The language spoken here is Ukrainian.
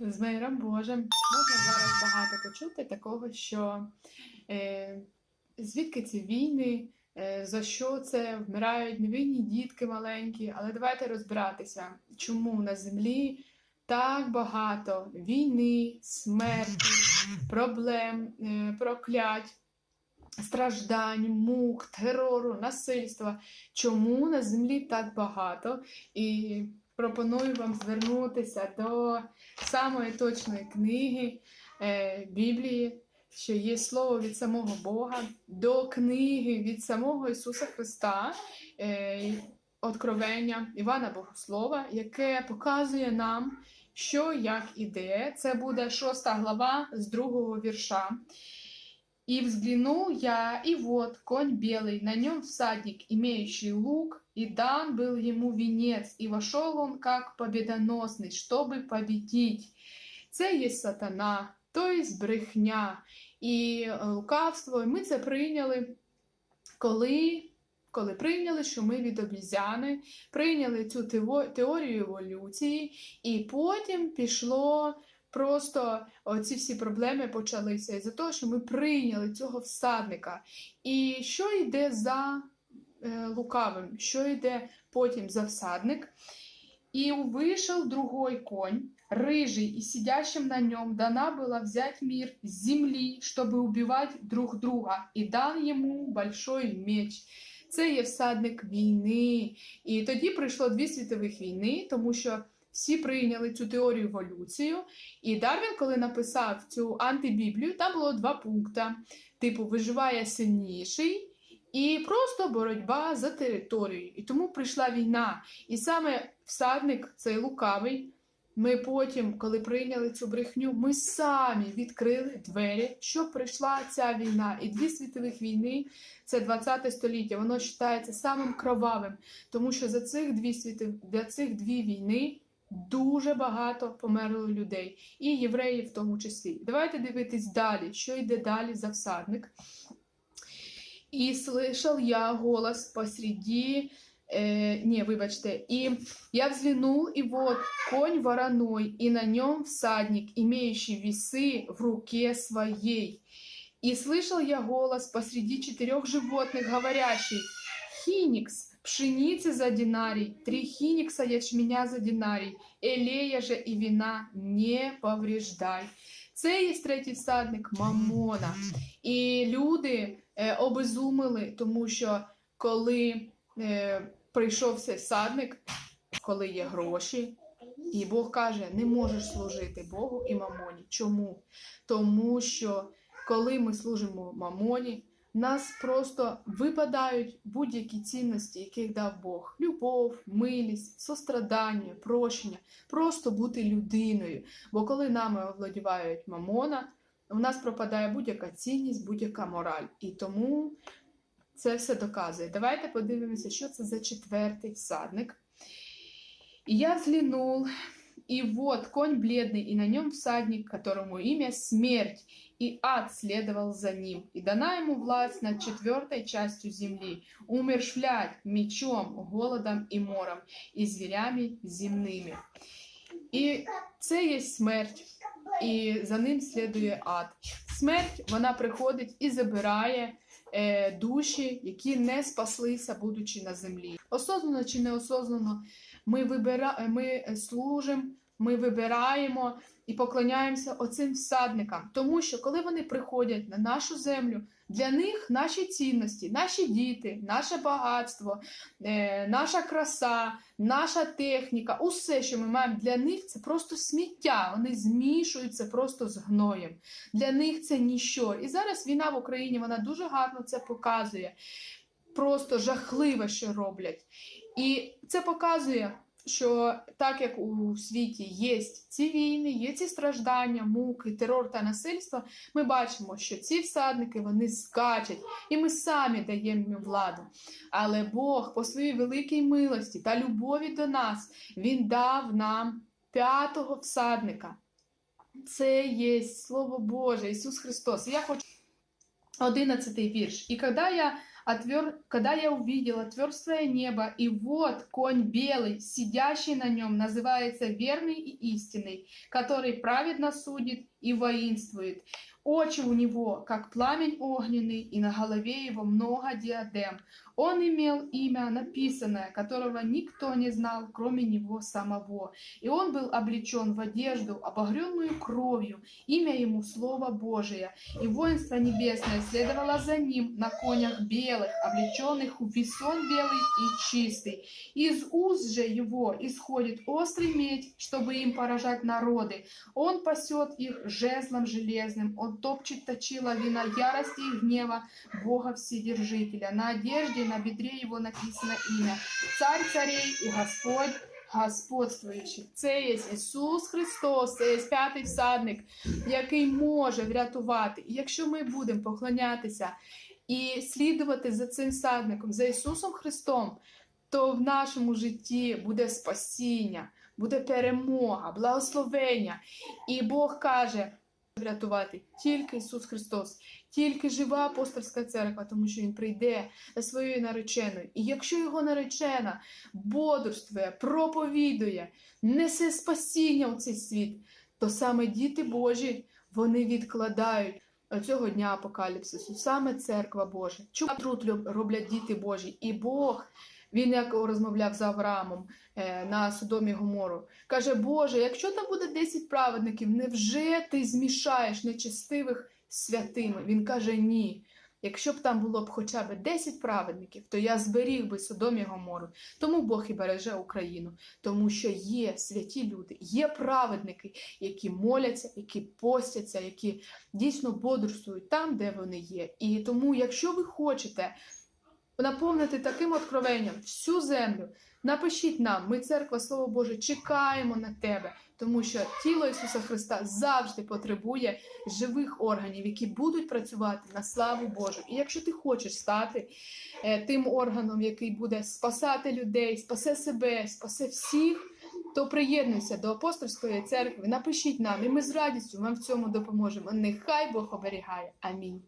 З миром Божим можна зараз багато почути такого, що е, звідки ці війни, е, за що це вмирають невинні дітки маленькі. Але давайте розбиратися, чому на землі так багато війни, смерті, проблем, е, проклять, страждань, мук, терору, насильства. Чому на землі так багато? І пропоную вам звернутися до самої точної книги е, Біблії, що є слово від самого Бога, до книги від самого Ісуса Христа, е, Откровення Івана Богослова, яке показує нам, що як іде. Це буде шоста глава з другого вірша. И взглянул я, и вот конь белый, на нем всадник, имеющий лук, и дан был ему венец, и вошел он как победоносный, чтобы победить. Це є сатана, тобто брехня і е, лукавство. І ми це прийняли, коли, коли прийняли, що ми від обізяни, прийняли цю тео- теорію еволюції, і потім пішло просто ці всі проблеми почалися із-за того, що ми прийняли цього всадника. І що йде за е, лукавим, що йде потім за всадник? И вышел другой конь, рыжий, и сидящим на нем дана была взять мир с земли, чтобы убивать друг друга, и дан ему большой меч. Це є всадник війни. І тоді прийшло дві світових війни, тому що всі прийняли цю теорію еволюцію. І Дарвін, коли написав цю антибіблію, там було два пункти: типу, виживає сильніший. І просто боротьба за територію. І тому прийшла війна. І саме всадник, цей лукавий, ми потім, коли прийняли цю брехню, ми самі відкрили двері, щоб прийшла ця війна. І дві світових війни це 20 століття. Воно вважається самим кровавим, тому що за цих дві світи, за цих дві війни Дуже багато померло людей, і євреї в тому числі. Давайте дивитись далі, що йде далі за всадник. И слышал я голос посреди... Э, не, выбачьте. И я взглянул, и вот конь вороной, и на нем всадник, имеющий весы в руке своей. И слышал я голос посреди четырех животных, говорящий, «Хиникс, пшеницы за динарий, три хиникса ячменя за динарий, елея же і вина не повреждай». Це є третій всадник Мамона. І люди е, обезумили, тому що коли е, прийшов цей всадник, коли є гроші, і Бог каже: не можеш служити Богу і мамоні. Чому? Тому що коли ми служимо мамоні, нас просто випадають будь-які цінності, яких дав Бог: любов, милість, сострадання, прощення, просто бути людиною. Бо коли нами овладівають мамона, у нас пропадає будь-яка цінність, будь-яка мораль. І тому це все доказує. Давайте подивимося, що це за четвертий всадник. И я взглянул, и вот конь бледный, и на нем всадник, которому имя смерть, и ад следовал за ним. И дана ему власть над четвертой частью земли, умершвлять мечом, голодом и мором, и зверями земными. І це є смерть, і за ним слідує ад. Смерть вона приходить і забирає е, душі, які не спаслися, будучи на землі. Осознано чи неосознано, ми, вибира... ми служимо, ми вибираємо і поклоняємося оцим всадникам. Тому що коли вони приходять на нашу землю, для них наші цінності, наші діти, наше багатство, е, наша краса, наша техніка, усе, що ми маємо для них, це просто сміття. Вони змішуються просто з гноєм. Для них це ніщо. І зараз війна в Україні вона дуже гарно це показує. Просто жахливе, що роблять. І це показує, що так як у світі є ці війни, є ці страждання, муки, терор та насильство, ми бачимо, що ці всадники вони скачуть, і ми самі даємо їм владу. Але Бог по своїй великій милості та любові до нас Він дав нам п'ятого всадника. Це є Слово Боже, Ісус Христос. Я хочу 11 вірш. «И когда я отвер... когда я увидела тверстое небо, и вот конь белый, сидящий на нем, называется верный и истинный, который праведно судит и воинствует. Очи у него, как пламень огненный, и на голове его много диадем. Он имел имя написанное, которого никто не знал, кроме него самого. И он был облечен в одежду, обогренную кровью, имя ему Слово Божие. И воинство небесное следовало за ним на конях белых, облеченных в весон белый и чистый. Из уст же его исходит острый медь, чтобы им поражать народы. Он пасет их жезлом железным, он топчет точила вина ярости и гнева Бога Вседержителя. На одежде, на бедре его написано имя. Царь царей и Господь господствуючих. Це є Ісус Христос, це є п'ятий всадник, який може врятувати. І якщо ми будемо поклонятися і слідувати за цим всадником, за Ісусом Христом, то в нашому житті буде спасіння, буде перемога, благословення. І Бог каже врятувати тільки Ісус Христос, тільки жива апостольська церква, тому що Він прийде за своєю нареченою. І якщо його наречена бодрствує, проповідує, несе спасіння у цей світ, то саме діти Божі вони відкладають цього дня апокаліпсису, саме церква Божа. Чому труд роблять діти Божі? І Бог, він як розмовляв з Авраамом е, на Содомі Гомору, каже: Боже, якщо там буде 10 праведників, невже ти змішаєш нечестивих святими? Він каже: ні. Якщо б там було б хоча б 10 праведників, то я зберіг би Содом і Гомору. Тому Бог і береже Україну, тому що є святі люди, є праведники, які моляться, які постяться, які дійсно бодрствують там, де вони є. І тому, якщо ви хочете наповнити таким откровенням всю землю, напишіть нам, ми, церква Слово Боже, чекаємо на тебе, тому що тіло Ісуса Христа завжди потребує живих органів, які будуть працювати на славу Божу. І якщо ти хочеш стати е, тим органом, який буде спасати людей, спасе себе, спасе всіх. То приєднуйся до апостольської церкви, напишіть нам, і ми з радістю вам в цьому допоможемо. Нехай Бог оберігає. Амінь.